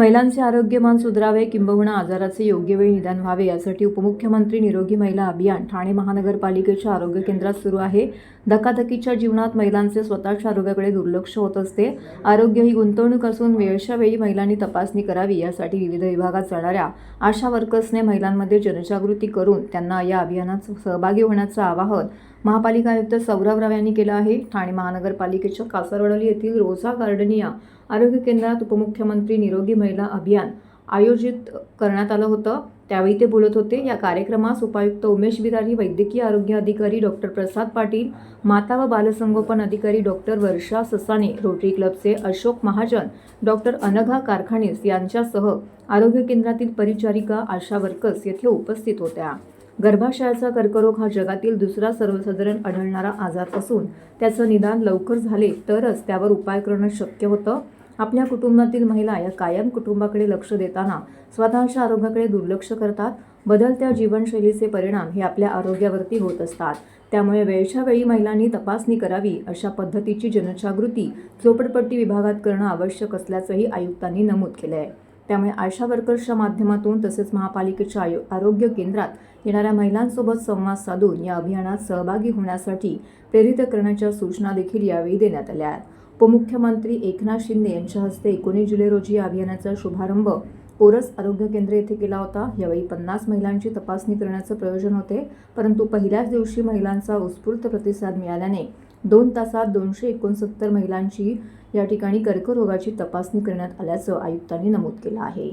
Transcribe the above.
महिलांचे आरोग्यमान सुधारावे किंबहुना आजाराचे योग्य वेळी निदान व्हावे यासाठी उपमुख्यमंत्री निरोगी महिला अभियान ठाणे महानगरपालिकेच्या आरोग्य केंद्रात सुरू आहे. धकाधकीच्या जीवनात महिलांचे स्वतःच्या आरोग्याकडे दुर्लक्ष होत असते. आरोग्य ही गुंतवणूक असून वेळच्या वेळी महिलांनी तपासणी करावी यासाठी विविध विभागात जाणाऱ्या आशा वर्कर्सने महिलांमध्ये जनजागृती करून त्यांना या अभियानात सहभागी होण्याचं आवाहन महापालिका आयुक्त सौरभ राव यांनी केलं आहे. ठाणे महानगरपालिकेच्या कासारवडली येथील रोझा गार्डनिया आरोग्य केंद्रात उपमुख्यमंत्री निरोगी महिला अभियान आयोजित करण्यात आलं होतं. त्यावेळी ते बोलत होते. या कार्यक्रमास उपायुक्त उमेश बिरारी वैद्यकीय आरोग्य अधिकारी डॉक्टर प्रसाद पाटील माता व बालसंगोपन अधिकारी डॉक्टर वर्षा ससाने रोटरी क्लबचे अशोक महाजन डॉक्टर अनघा कारखानीस यांच्यासह आरोग्य केंद्रातील परिचारिका आशा वर्कर्स येथे उपस्थित होत्या. गर्भाशयाचा कर्करोग हा जगातील दुसरा सर्वसाधारण आढळणारा आजार असून त्याचं निदान लवकर झाले तरच त्यावर उपाय करणं शक्य होतं. आपल्या कुटुंबातील महिला या कायम कुटुंबाकडे लक्ष देताना स्वतःच्या आरोग्याकडे दुर्लक्ष करतात. बदलत्या जीवनशैलीचे परिणाम हे आपल्या आरोग्यावरती होत असतात. त्यामुळे वेळच्या वेळी महिलांनी तपासणी करावी अशा पद्धतीची जनजागृती झोपडपट्टी विभागात करणं आवश्यक असल्याचंही आयुक्तांनी नमूद केलं आहे त्यामुळे आशा वर्कर्सच्या माध्यमातून तसेच महापालिकेच्या आयो आरोग्य केंद्रात येणाऱ्या महिलांसोबत संवाद साधून या अभियानात सहभागी होण्यासाठी प्रेरित करण्याच्या सूचना देखील यावेळी देण्यात आल्या आहेत. उपमुख्यमंत्री एकनाथ शिंदे यांच्या हस्ते एकोणीस जुलै रोजी या अभियानाचा शुभारंभ पोरस आरोग्य केंद्र येथे केला होता. यावेळी पन्नास महिलांची तपासणी करण्याचं प्रयोजन होते परंतु पहिल्याच दिवशी महिलांचा उत्स्फूर्त प्रतिसाद मिळाल्याने दोन तासात दोनशे एकोणसत्तर महिलांची या ठिकाणी कर्करोगाची तपासणी करण्यात आल्याचं आयुक्तांनी नमूद केलं आहे.